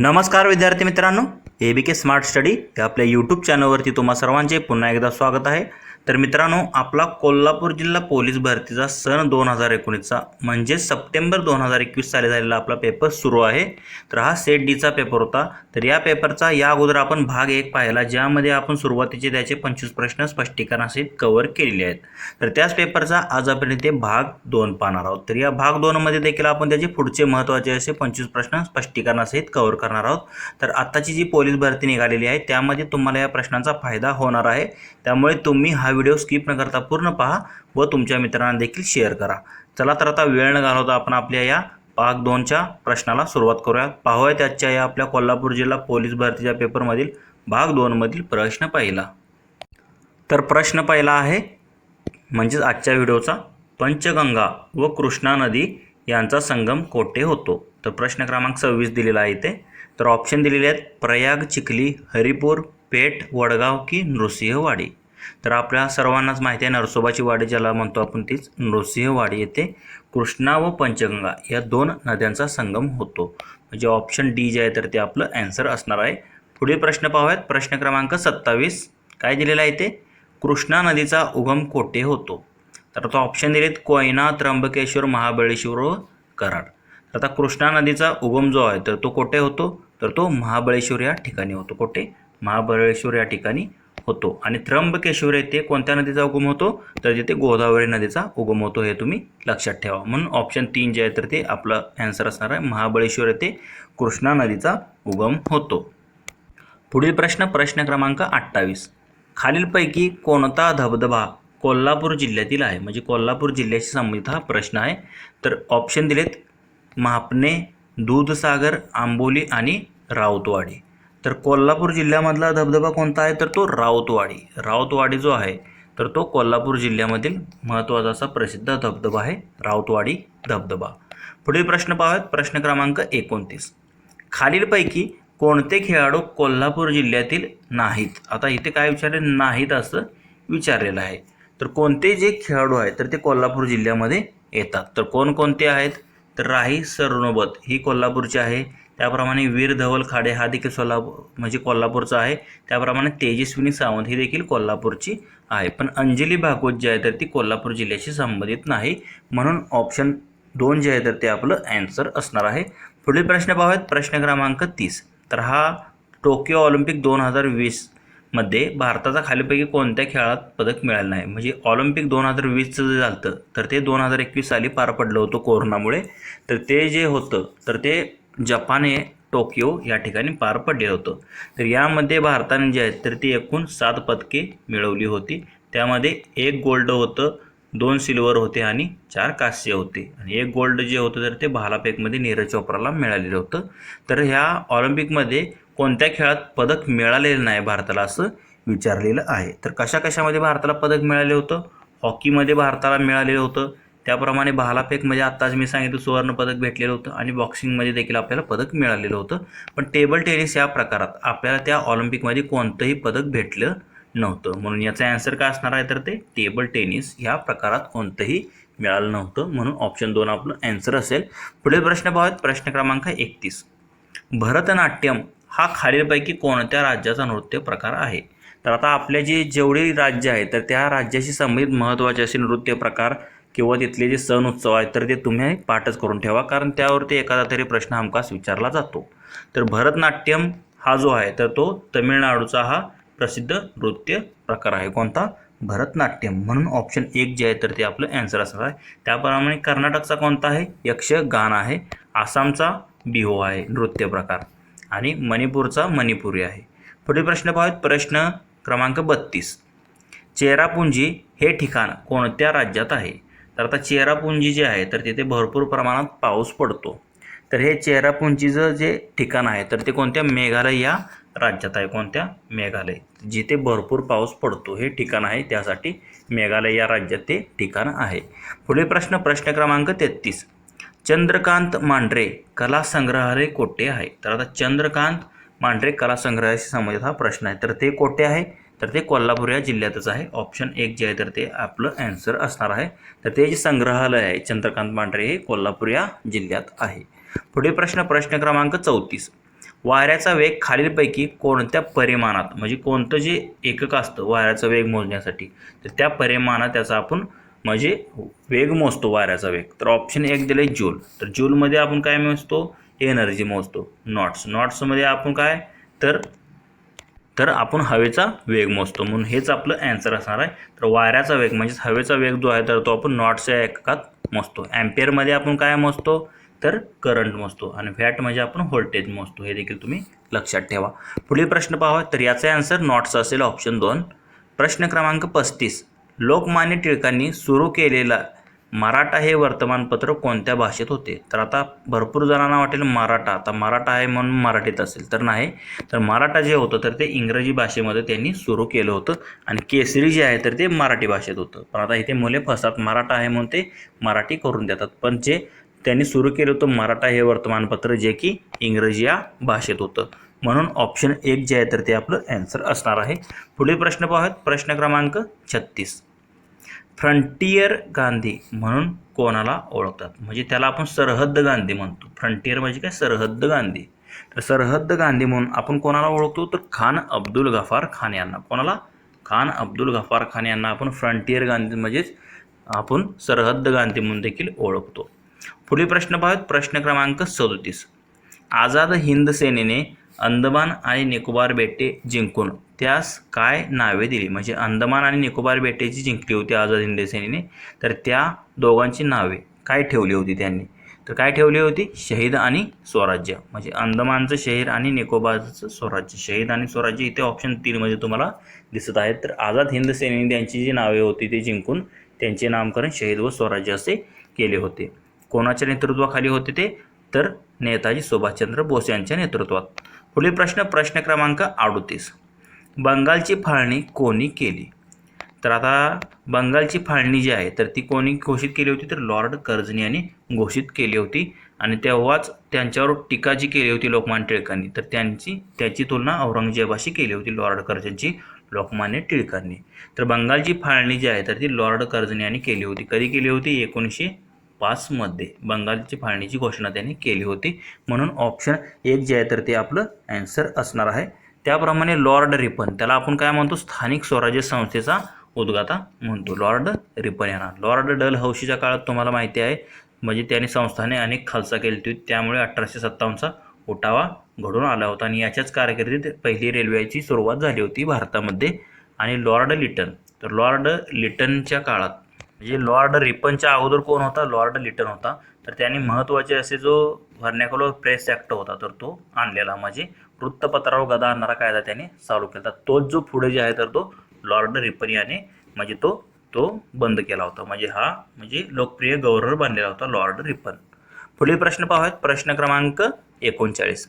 नमस्कार विद्यार्थी मित्रांनो. ए बी के स्मार्ट स्टडी या आपल्या यूट्यूब चॅनलवरती तुम्हा सर्वांचे पुन्हा एकदा स्वागत आहे. तर मित्रांनो आपला कोल्हापूर जिल्हा पोलीस भरतीचा सन दोन हजार एकोणीसचा म्हणजेच सप्टेंबर दोन हजार एकवीस साली झालेला आपला पेपर सुरू आहे. तर हा सेट डीचा पेपर होता. तर या पेपरचा या अगोदर आपण भाग एक पाहिला ज्यामध्ये आपण सुरुवातीचे त्याचे पंचवीस प्रश्न स्पष्टीकरणासहित कव्हर केलेले आहेत. तर त्याच पेपरचा आज आपण इथे भाग दोन पाहणार आहोत. तर या भाग दोनमध्ये देखील आपण त्याचे पुढचे महत्त्वाचे असे पंचवीस प्रश्न स्पष्टीकरणासहित कव्हर करणार आहोत. तर आत्ताची जी पोलीस भरती निघालेली आहे त्यामध्ये तुम्हाला या प्रश्नांचा फायदा होणार आहे. त्यामुळे तुम्ही हा व्हिडिओ स्किप न करता पूर्ण पहा व तुमच्या मित्रांना देखील शेअर करा. चला तर आता वेळ न घालवता आपण आपल्या या भाग दोनच्या प्रश्नाला सुरुवात करूया पाहूया त्याच्या या आपल्या कोल्हापूर जिल्हा पोलीस भरतीच्या पेपरमधील भाग दोनमधील प्रश्न पहिला. तर प्रश्न पहिला आहे म्हणजेच आजच्या व्हिडिओचा पंचगंगा व कृष्णा नदी यांचा संगम कोठे होतो? तर प्रश्न क्रमांक सव्वीस दिलेला आहे इथे. तर ऑप्शन दिलेले आहेत प्रयाग चिखली हरिपूर पेठ वडगाव की नृसिंहवाडी. तर आपल्या सर्वांनाच माहिती आहे नरसोबाची वाडी ज्याला म्हणतो आपण तीच नृसिंहवाडी येथे कृष्णा व पंचगंगा या दोन नद्यांचा संगम होतो. म्हणजे ऑप्शन डी जे आहे तर ते आपलं ॲन्सर असणार आहे. पुढील प्रश्न पाहूयात. प्रश्न क्रमांक सत्तावीस. काय दिलेला आहे ते कृष्णा नदीचा उगम कोठे होतो? तर आता ऑप्शन दिलेत कोयना त्र्यंबकेश्वर महाबळेश्वर व कराड. तर आता कृष्णा नदीचा उगम जो आहे तर तो कोठे होतो? तर तो महाबळेश्वर या ठिकाणी होतो. कोठे? महाबळेश्वर या ठिकाणी होतो. आणि त्र्यंबकेश्वर येथे कोणत्या नदीचा उगम होतो? तर जिथे गोदावरी नदीचा उगम होतो हे तुम्ही लक्षात ठेवा. म्हणून ऑप्शन तीन जे आहे तर ते आपलं ॲन्सर असणार आहे. महाबळेश्वर येथे कृष्णा नदीचा उगम होतो. पुढील प्रश्न प्रश्न क्रमांक अठ्ठावीस. खालीलपैकी कोणता धबधबा कोल्हापूर जिल्ह्यातील आहे? म्हणजे कोल्हापूर जिल्ह्याशी संबंधित हा प्रश्न आहे. तर ऑप्शन दिलेत महापणे दूधसागर आंबोली आणि राऊतवाडी. तर कोल्हापूर जिल्ह्यामधला धबधबा कोणता आहे? तर तो राऊतवाडी. राऊतवाडी जो आहे तर तो कोल्हापूर जिल्ह्यामधील महत्त्वाचा असा प्रसिद्ध धबधबा आहे राऊतवाडी धबधबा. पुढील प्रश्न पाहूयात. प्रश्न क्रमांक एकोणतीस. खालीलपैकी कोणते खेळाडू कोल्हापूर जिल्ह्यातील नाहीत? आता इथे काय विचारले? नाहीत असं विचारलेलं आहे. तर कोणते जे खेळाडू आहेत तर ते कोल्हापूर जिल्ह्यामध्ये येतात. तर कोणकोणते आहेत? तर राही सरनोबत. ही कोल्हापूरची आहे. त्याप्रमाणे वीर धवल खाडे हा देखील सोलापूर म्हणजे कोल्हापूरचा आहे. त्याप्रमाणे तेजस्विनी सावंत ही देखील कोल्हापूरची आहे. पण अंजली भागवत जी आहे तर ती कोल्हापूर जिल्ह्याशी संबंधित नाही. म्हणून ऑप्शन दोन जे आहे तर ते आपलं ॲन्सर असणार आहे. पुढील प्रश्न पाहूयात. प्रश्न क्रमांक तीस. तर हा टोकियो ऑलिम्पिक दोन हजार वीसमध्ये भारताचा खालीपैकी कोणत्या खेळात पदक मिळालं नाही? म्हणजे ऑलिम्पिक दोन हजार वीसचं जे झालं तर ते दोन हजार एकवीस साली पार पडलं होतं कोरोनामुळे. तर ते जे होतं तर ते जपान हे टोकियो या ठिकाणी पार पडलेलं होतं. तर यामध्ये भारताने जे आहेत तर ती एकूण सात पदके मिळवली होती. त्यामध्ये एक गोल्ड होतं दोन सिल्वर होते आणि चार कांस्य होते. आणि एक गोल्ड जे होतं तर ते भालाफेकमध्ये नीरज चोप्राला मिळालेलं होतं. तर ह्या ऑलिम्पिकमध्ये कोणत्या खेळात पदक मिळालेलं नाही भारताला असं विचारलेलं आहे. तर कशा कशामध्ये भारताला पदक मिळाले होतं? हॉकीमध्ये भारताला मिळालेलं होतं. त्याप्रमाणे भालाफेकमध्ये म्हणजे आत्ताच मी सांगितलं सुवर्णपदक भेटलेलं होतं आणि बॉक्सिंगमध्ये देखील आपल्याला पदक मिळालेलं होतं. पण टेबल टेनिस या प्रकारात आपल्याला त्या ऑलिम्पिकमध्ये कोणतंही पदक भेटलं नव्हतं. म्हणून याचा ॲन्सर काय असणार आहे तर ते? टेबल टेनिस ह्या प्रकारात कोणतंही मिळालं नव्हतं. म्हणून ऑप्शन दोन आपलं ॲन्सर असेल. पुढील प्रश्न पाहूयात. प्रश्न क्रमांक एकतीस. भरतनाट्यम हा खालीलपैकी कोणत्या राज्याचा नृत्य प्रकार आहे? तर आता आपले जे जेवढे राज्य आहे तर त्या राज्याशी संबंधित महत्त्वाचे असे नृत्य प्रकार किंवा तिथले जे सण उत्सव आहेत तर ते तुम्ही पाठच करून ठेवा. कारण त्यावरती एखादा तरी प्रश्न हमखास विचारला जातो. तर भरतनाट्यम हा जो आहे तर तो तमिळनाडूचा हा प्रसिद्ध नृत्य प्रकार आहे. कोणता? भरतनाट्यम. म्हणून ऑप्शन एक जे आहे तर ते आपलं ॲन्सर असणार आहे. त्याप्रमाणे कर्नाटकचा कोणता आहे? यक्षगान आहे. आसामचा बिहो आहे नृत्य प्रकार. आणि मणिपूरचा मणिपुरी आहे. पुढील प्रश्न पाहूयात. प्रश्न क्रमांक बत्तीस. चेरापुंजी हे ठिकाण कोणत्या राज्यात आहे? तर आता चेरापुंजी जे आहे तर तिथे भरपूर प्रमाणात पाऊस पडतो. तर हे चेरापुंजीचं जे ठिकाण आहे तर ते कोणत्या मेघालय या राज्यात आहे कोणत्या मेघालय? जिथे भरपूर पाऊस पडतो हे ठिकाण आहे त्यासाठी मेघालय या राज्यात ते ठिकाण आहे. पुढे प्रश्न प्रश्न क्रमांक तेहतीस. चंद्रकांत मांढरे कला संग्रहालय कोठे आहे? तर आता चंद्रकांत मांढरे कला संग्रहालयाशी संबंधित हा प्रश्न आहे. तर ते कोठे आहे? तर ते कोल्हापूर या जिल्ह्यातच आहे. ऑप्शन एक जे आहे तर ते आपलं ॲन्सर असणार आहे. तर ते जे संग्रहालय आहे चंद्रकांत मांढरे हे कोल्हापूर या जिल्ह्यात आहे. पुढे प्रश्न प्रश्न क्रमांक चौतीस. वाऱ्याचा वेग खालीलपैकी कोणत्या परिमाणात म्हणजे कोणतं जे एकक असतं वाऱ्याचा वेग मोजण्यासाठी तर त्या परिमाणात त्याचा आपण म्हणजे वेग मोजतो वाऱ्याचा वेग. तर ऑप्शन एक दिलं आहे जूल तर जूलमध्ये आपण काय मोजतो? एनर्जी मोजतो. नॉट्स नॉट्समध्ये आपण काय? तर तर आपण हवेचा वेग मोजतो. म्हणून हेच आपलं ॲन्सर असणार आहे. तर वाऱ्याचा वेग म्हणजेच हवेचा वेग जो आहे तर तो आपण नॉट्सच्या एककात मोजतो. ॲम्पियरमध्ये आपण काय मोजतो? तर करंट मोजतो. आणि व्हॅट म्हणजे आपण व्होल्टेज मोजतो. हे देखील तुम्ही लक्षात ठेवा. पुढील प्रश्न पाहावा तर याचा ॲन्सर नॉट्स असेल ऑप्शन दोन. प्रश्न क्रमांक पस्तीस. लोकमान्य टिळकांनी सुरू केलेला मराठा हे वर्तमानपत्र कोणत्या भाषेत होते? तर आता भरपूर जणांना वाटेल मराठा. आता मराठा आहे म्हणून मराठीत असेल तर नाही. तर मराठा जे होतं तर ते इंग्रजी भाषेमध्ये त्यांनी सुरू केलं होतं आणि केसरी जे आहे तर ते मराठी भाषेत होतं. पण आता इथे मुले फसतात मराठा आहे म्हणून ते मराठी करून देतात. पण जे त्यांनी सुरू केलं होतं मराठा हे वर्तमानपत्र जे की इंग्रजी या भाषेत होतं. म्हणून ऑप्शन एक जे आहे तर ते आपलं ॲन्सर असणार आहे. पुढील प्रश्न पाहूयात. प्रश्न क्रमांक छत्तीस. फ्रंटियर गांधी म्हणून कोणाला ओळखतात? म्हणजे त्याला आपण सरहद्द गांधी म्हणतो. फ्रंटियर म्हणजे काय? सरहद्द गांधी. तर सरहद्द गांधी म्हणून आपण कोणाला ओळखतो? तर खान अब्दुल गफार खान यांना. कोणाला? खान अब्दुल गफार खान यांना आपण फ्रंटियर गांधी म्हणजेच आपण सरहद्द गांधी म्हणून देखील ओळखतो. पुढील प्रश्न पाहत प्रश्न क्रमांक सदोतीस. आझाद हिंद सेनेने अंदमान आणि निकोबार बेटे जिंकून त्यास काय नावे दिली? म्हणजे अंदमान आणि निकोबार बेटे जी जिंकली होती आझाद हिंद सेनेने तर त्या दोघांची नावे काय ठेवली होती त्यांनी? तर काय ठेवली होती? शहीद आणि स्वराज्य. म्हणजे अंदमानचं शहीद आणि निकोबारचं स्वराज्य. शहीद आणि स्वराज्य इथे ऑप्शन तीनमध्ये तुम्हाला दिसत आहेत. तर आझाद हिंद सेनेने त्यांची जी नावे होती ती जिंकून त्यांचे नामकरण शहीद व स्वराज्य असे केले होते. कोणाच्या नेतृत्वाखाली होते ते? तर नेताजी सुभाषचंद्र बोस यांच्या नेतृत्वात. पुढील प्रश्न प्रश्न क्रमांक अडतीस. बंगालची फाळणी कोणी केली? तर आता बंगालची फाळणी जी आहे तर ती कोणी घोषित केली होती? तर लॉर्ड कर्जनी यांनी घोषित केली होती. आणि तेव्हाच त्यांच्यावर टीका जी केली होती लोकमान्य टिळकांनी तर त्यांची त्याची तुलना औरंगजेबाशी केली होती लॉर्ड कर्जनची लोकमान्य टिळकांनी. तर बंगालची फाळणी जी आहे तर ती लॉर्ड कर्जनी यांनी केली होती. कधी केली होती? एकोणीसशे पाचमध्ये बंगालची फाळणीची घोषणा त्यांनी केली होती. म्हणून ऑप्शन एक जे आहे तर ते आपलं ॲन्सर असणार आहे. त्याप्रमाणे लॉर्ड रिपन त्याला आपण काय म्हणतो? स्थानिक स्वराज्य संस्थेचा उद्गाता म्हणतो. लॉर्ड रिपन यांना. लॉर्ड डल हौशीच्या काळात तुम्हाला माहिती आहे म्हणजे त्याने संस्थाने अनेक खालसा केली होती. त्यामुळे अठराशे सत्तावन्नचा उठावा घडून आला होता आणि याच्याच कारकिर्दीत पहिली रेल्वेची सुरुवात झाली होती भारतामध्ये. आणि लॉर्ड लिटन तर लॉर्ड लिटनच्या काळात म्हणजे लॉर्ड रिपनच्या अगोदर कोण होता? लॉर्ड लिटन होता. तर त्यांनी महत्त्वाचे असे जो व्हर्नॅक्युलर प्रेस ॲक्ट होता तर तो आणलेला. म्हणजे वृत्तपत्रावर गदा आणणारा कायदा त्याने चालू केला. तोच जो पुढे जे आहे तर तो लॉर्ड रिपन याने म्हणजे तो तो बंद केला होता. म्हणजे हा म्हणजे लोकप्रिय गव्हर्नर बनलेला होता लॉर्ड रिपन. पुढील प्रश्न पाहूयात. प्रश्न क्रमांक एकोणचाळीस.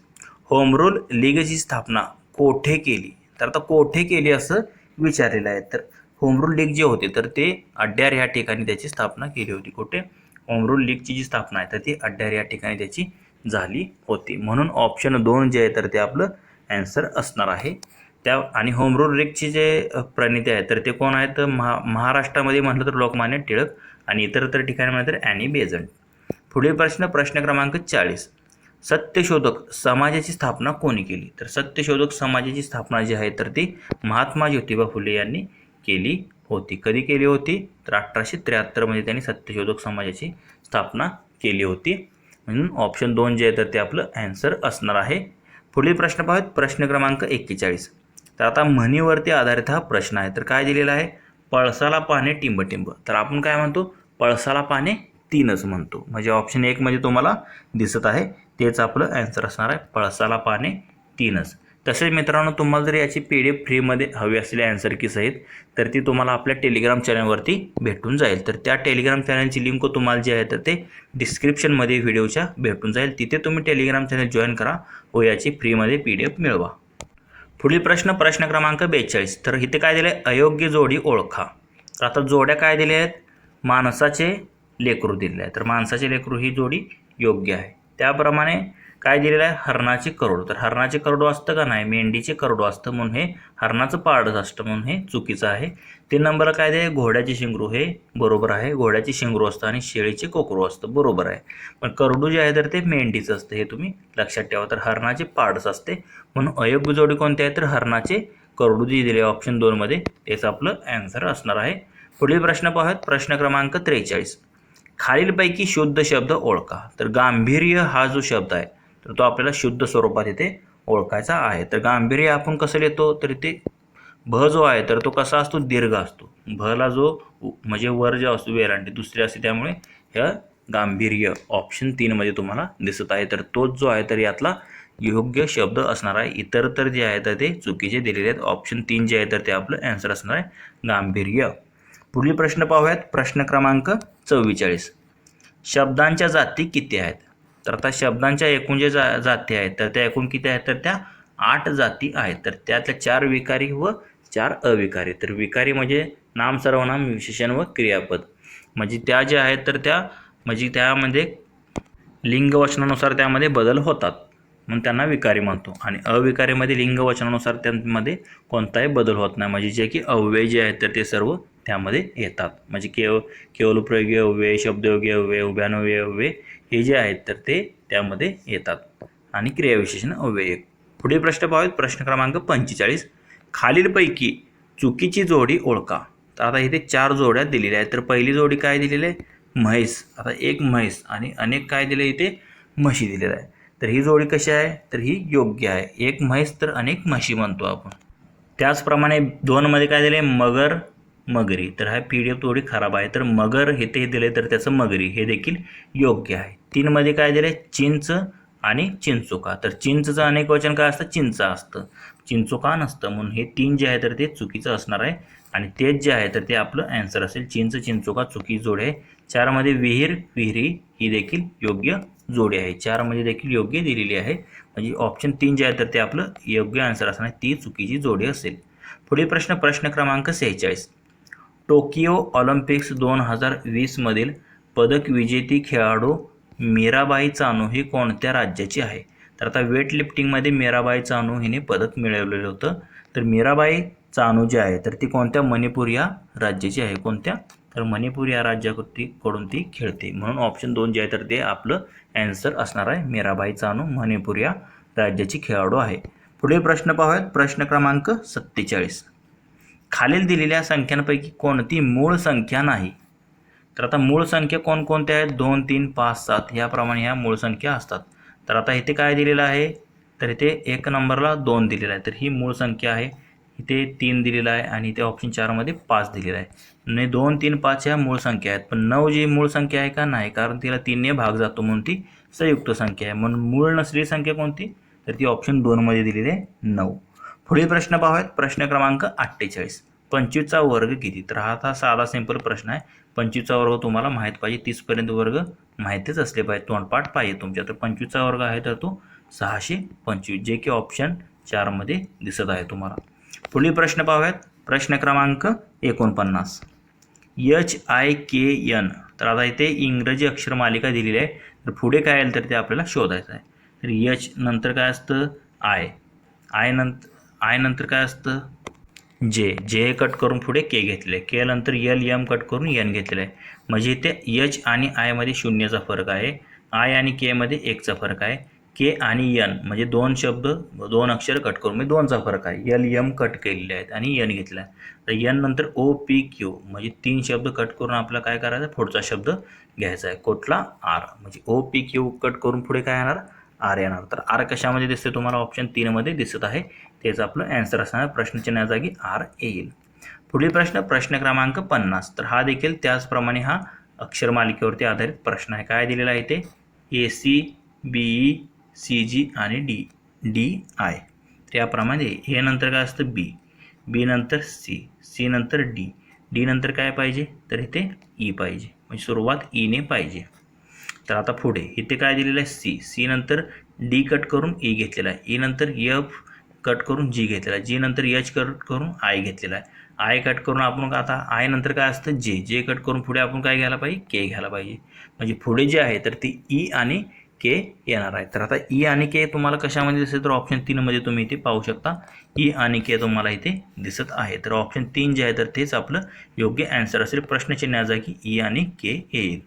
होम रूल लीगची स्थापना कोठे केली? तर आता कोठे केली असं विचारलेलं आहे. तर होमरूल लीग जे होते तर ते अड्ड्यार ह्या ठिकाणी त्याची स्थापना केली होती. कुठे? होमरूल लीगची जी स्थापना आहे तर ती अड्ड्यार या ठिकाणी त्याची झाली होती. म्हणून ऑप्शन दोन जे आहे तर ते आपलं ॲन्सर असणार आहे. त्या आणि होम रूल लीगचे जे अ, प्रणेते आहेत तर ते कोण आहेत? महा महाराष्ट्रामध्ये म्हटलं तर लोकमान्य टिळक आणि इतर इतर ठिकाणी म्हटलं तर ॲनी बेझंट पुढील प्रश्न प्रश्न क्रमांक चाळीस. सत्यशोधक समाजाची स्थापना कोणी केली? तर सत्यशोधक समाजाची स्थापना जी आहे तर ती महात्मा ज्योतिबा फुले यांनी केली होती. कधी केली होती? तर अठराशे त्र्याहत्तरमध्ये त्यांनी सत्यशोधक समाजाची स्थापना केली होती. म्हणून ऑप्शन दोन जे आहे तर ते आपलं ॲन्सर असणार आहे. पुढील प्रश्न पाहूयात. प्रश्न क्रमांक एक्केचाळीस. तर आता म्हणीवरती आधारित हा प्रश्न आहे. तर काय दिलेला आहे? पळसाला पाने टिंबटिंब. तर आपण काय म्हणतो? पळसाला पाने तीनच म्हणतो. म्हणजे ऑप्शन एकमध्ये तुम्हाला दिसत आहे. तेच आपलं ॲन्सर असणार आहे. पळसाला पाने तीनच. तसेच मित्रांनो तुम्हाला जर याची पी डी एफ फ्रीमध्ये हवी असलेली अँसर की सहित तर ती तुम्हाला आपल्या टेलिग्राम चॅनलवरती भेटून जाईल. तर त्या टेलिग्राम चॅनलची लिंक तुम्हाला जी आहे तर ते डिस्क्रिप्शनमध्ये व्हिडिओच्या भेटून जाईल. तिथे तुम्ही टेलिग्राम चॅनल जॉईन करा व याची फ्रीमध्ये पी डी एफ मिळवा. पुढील प्रश्न प्रश्न क्रमांक बेचाळीस. तर इथे काय दिलं आहे अयोग्य जोडी ओळखा. तर आता जोड्या काय दिल्या आहेत? माणसाचे लेकरू दिले आहे तर माणसाचे लेकरू ही जोडी योग्य आहे. त्याप्रमाणे काय दिलेलं आहे? हरणाचे करोड. तर हरणाचे करोडो असतं का नाही? मेंढीचे करोडो असतं म्हणून हे हरणाचं पाडच असतं म्हणून हे चुकीचं आहे. तीन नंबरला काय दे घोड्याचे शिंगरू. हे बरोबर आहे. घोड्याचे शिंगरू असतं आणि शेळीचे कोकरू असतं. बरोबर आहे. पण करडू जे आहे तर ते मेंढीचं असतं हे तुम्ही लक्षात ठेवा. तर हरणाचे पाडच असते. म्हणून अयोग्य जोडी कोणते आहे तर हरणाचे करडू जे दिले ऑप्शन दोनमध्ये तेच आपलं ॲन्सर असणार आहे. पुढील प्रश्न पाहूयात. प्रश्न क्रमांक त्रेचाळीस. खालीलपैकी शुद्ध शब्द ओळखा. तर गांभीर्य हा जो शब्द आहे तर तो आपल्याला शुद्ध स्वरूपात इथे ओळखायचा आहे. तर गांभीर्य आपण कसं लिहितो? तर इथे भ जो आहे तर तो कसा असतो? दीर्घ असतो. भला जो म्हणजे वर जो असतो वेलांटी दुसरी असते त्यामुळे ह्या गांभीर्य ऑप्शन तीनमध्ये तुम्हाला दिसत आहे. तर तोच जो आहे तर यातला योग्य शब्द असणार आहे. इतर तर जे आहे तर ते चुकीचे दिलेले आहेत. ऑप्शन तीन जे आहे तर ते आपलं ॲन्सर असणार आहे. गांभीर्य. पुढील प्रश्न पाहूयात. प्रश्न क्रमांक चव्वेचाळीस. शब्दांच्या जाती किती आहेत? तर आता शब्दांच्या एकूण जे जा जाती आहेत. तर त्या एकूण किती आहेत? तर त्या आठ जाती आहेत. तर त्यातल्या चार विकारी व चार अविकारी. तर विकारी म्हणजे नाम सर्वनाम विशेषण व क्रियापद. म्हणजे त्या ज्या आहेत तर त्या म्हणजे त्यामध्ये लिंगवचनानुसार त्यामध्ये बदल होतात. म्हणून त्यांना विकारी म्हणतो. आणि अविकारीमध्ये लिंगवचनानुसार त्यांमध्ये कोणताही बदल होत नाही. म्हणजे जे की अव्यय जे आहेत तर ते सर्व त्यामध्ये येतात. म्हणजे केव केवलप्रयोगी अव्यय शब्दयोगी अव्यय उभ्यानव्यय अव्यय हे जे आहेत तर ते त्यामध्ये येतात. आणि क्रियाविशेषण अव्यय. पुढे प्रश्न पाहूयात. प्रश्न क्रमांक पंचेचाळीस. खालीलपैकी चुकीची जोडी ओळखा. तर आता इथे चार जोड्या दिलेल्या आहेत. तर पहिली जोडी काय दिलेली आहे? म्हैस. आता एक म्हैस आणि अनेक काय दिले इथे? म्हशी दिलेलं आहे तर ही जोडी कशी आहे? तर ही योग्य आहे. एक म्हैस तर अनेक म्हशी म्हणतो आपण. त्याचप्रमाणे दोनमध्ये काय दिले? मगर मगरी. तर हा पी डी एफ थोडी खराब आहे. तर मगर हे ते दिले तर त्याचं मगरी हे देखील योग्य आहे. तीनमध्ये काय दिलं आहे चिंच आणि चिंचोका. तर चिंचचं अनेक वचन काय असतं? चिंचा असतं. चिंचोका नसतं. म्हणून हे तीन जे आहे तर ते चुकीचं असणार आहे. आणि तेच जे आहे तर ते आपलं ॲन्सर असेल चिंच चिंचोका चुकी जोडी. आहे चारमध्ये विहीर विहिरी ही देखील योग्य जोडी आहे. चारमध्ये देखील योग्य दिलेली आहे. म्हणजे ऑप्शन तीन जे आहे तर ते आपलं योग्य आन्सर असणार ती चुकीची जोडी असेल. पुढील प्रश्न प्रश्न क्रमांक सेहेचाळीस. टोकियो ऑलिम्पिक्स दोन हजार वीसमधील पदक विजेती खेळाडू मीराबाई चानू ही कोणत्या राज्याची आहे? तर आता वेट लिफ्टिंगमध्ये मीराबाई चानू हिने पदक मिळवलेलं होतं. तर मीराबाई चानू जी आहे तर ती कोणत्या मणिपूर या राज्याची आहे? कोणत्या? तर मणिपूर या राज्याकडून कडून ती खेळते. म्हणून ऑप्शन दोन जे आहे तर ते आपलं ॲन्सर असणार आहे. मीराबाई चानू मणिपूर या राज्याची खेळाडू आहे. पुढील प्रश्न पाहूयात. प्रश्न क्रमांक सत्तेचाळीस. खालील दिलेल्या संख्यांपैकी कोणती मूळ संख्या नाही? तर आता मूळ संख्या कोणकोणत्या आहेत? दोन तीन पाच सात याप्रमाणे ह्या मूळ संख्या असतात. तर आता इथे काय दिलेलं आहे? तर इथे एक नंबरला दोन दिलेला आहे. तर ही मूळ संख्या आहे. इथे तीन दिलेला आहे आणि इथे ऑप्शन चारमध्ये पाच दिलेला आहे. म्हणजे दोन तीन पाच ह्या मूळ संख्या आहेत. पण नऊ जी मूळ संख्या आहे का? नाही. कारण तिला तीनने भाग जातो म्हणून ती संयुक्त संख्या आहे. म्हणून मूळ नसलेली संख्या कोणती? तर ती ऑप्शन दोनमध्ये दिलेली आहे नऊ. पुढील प्रश्न पाहूयात. प्रश्न क्रमांक अठ्ठेचाळीस. पंचवीसचा वर्ग किती? तर हा आता साधा सिंपल प्रश्न आहे. पंचवीसचा वर्ग तुम्हाला माहीत पाहिजे. तीसपर्यंत वर्ग माहितीच असले पाहिजे. तोंडपाठ पाहिजे तुमच्या. तर पंचवीसचा वर्ग आहे तर तो सहाशे पंचवीस. जे की ऑप्शन चारमध्ये दिसत आहे तुम्हाला. पुढील प्रश्न पाहूयात. प्रश्न क्रमांक एकोणपन्नास. एच आय के एन तर आता इथे इंग्रजी अक्षर मालिका दिलेली आहे. तर पुढे काय आलं तर ते आपल्याला शोधायचं आहे. तर एच नंतर काय असतं? आय आय नंतर आय नंतर काय असतं? जे जे कट करून पुढे के घेतले. आहे के नंतर यल यम कट करून एन घेतलेलं आहे म्हणजे इथे एच आणि आयमध्ये शून्याचा फरक आहे. आय आणि केमध्ये एकचा फरक आहे. के आणि यन म्हणजे दोन शब्द दोन अक्षर कट करून म्हणजे दोनचा फरक आहे. यल यम कट केलेले आहेत आणि यन घेतला आहे तर यन नंतर ओ पी क्यू म्हणजे तीन शब्द कट करून आपला काय करायचं? आहे? पुढचा शब्द घ्यायचा आहे. कुठला? आर म्हणजे ओ पी क्यू कट करून पुढे काय येणार आर येणार. तर आर कशामध्ये दिसते तुम्हाला? ऑप्शन तीनमध्ये दिसत आहे. तेच आपलं ॲन्सर असणार प्रश्नचिन्हाजागी आर येईल. पुढील प्रश्न प्रश्न क्रमांक पन्नास. तर हा देखील त्याचप्रमाणे हा अक्षर मालिकेवरती आधारित प्रश्न आहे. काय दिलेला आहे ते A C B E C G आणि डी डी आय त्याप्रमाणे हे नंतर काय असतं? बी बी नंतर सी सी नंतर डी डी नंतर काय पाहिजे? तर इथे ई पाहिजे. म्हणजे सुरुवात e ईने पाहिजे. तर आता पुढे इथे काय दिलेलं आहे? सी सी नंतर डी कट करून e ई घेतलेला आहे. ई नंतर एफ कट करून जी घेतलेला आहे. जी नंतर एच कट करून आय घेतलेला आहे. आय कट करून आपण आता आय नंतर काय असतं? जे जे कट करून पुढे आपण काय घ्यायला पाहिजे? के घ्यायला पाहिजे. म्हणजे पुढे जे आहे तर ती ई आणि के येणार आहे. तर आता ई आणि के तुम्हाला कशामध्ये दिसेल तर ऑप्शन तीनमध्ये तुम्ही इथे पाहू शकता. ई आणि के तुम्हाला इथे दिसत आहे. तर ऑप्शन तीन जे आहे तर तेच आपलं योग्य ॲन्सर असेल. प्रश्नचिन्ह आज आहे की ई आणि के येईल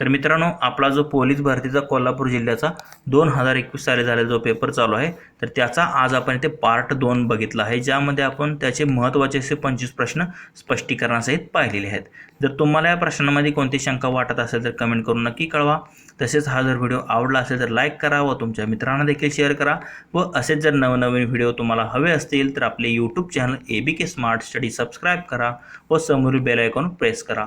तर मित्रांनो आपला जो पोलीस भरतीचा कोल्हापूर जिल्ह्याचा दोन हजार एकवीस साली झालेला जो पेपर चालू आहे तर त्याचा आज आपण इथे पार्ट दोन बघितला आहे ज्यामध्ये आपण त्याचे महत्त्वाचे असे पंचवीस प्रश्न स्पष्टीकरणासहित पाहिलेले आहेत. जर तुम्हाला या प्रश्नामध्ये कोणती शंका वाटत असेल तर कमेंट करून नक्की कळवा. तसेच हा जर व्हिडिओ आवडला असेल तर लाईक करा व तुमच्या मित्रांना देखील शेअर करा. व असेच जर नवनवीन व्हिडिओ तुम्हाला हवे असतील तर आपले YouTube channel A B K smart study subscribe करा व समोरील बेल आयकॉन प्रेस करा.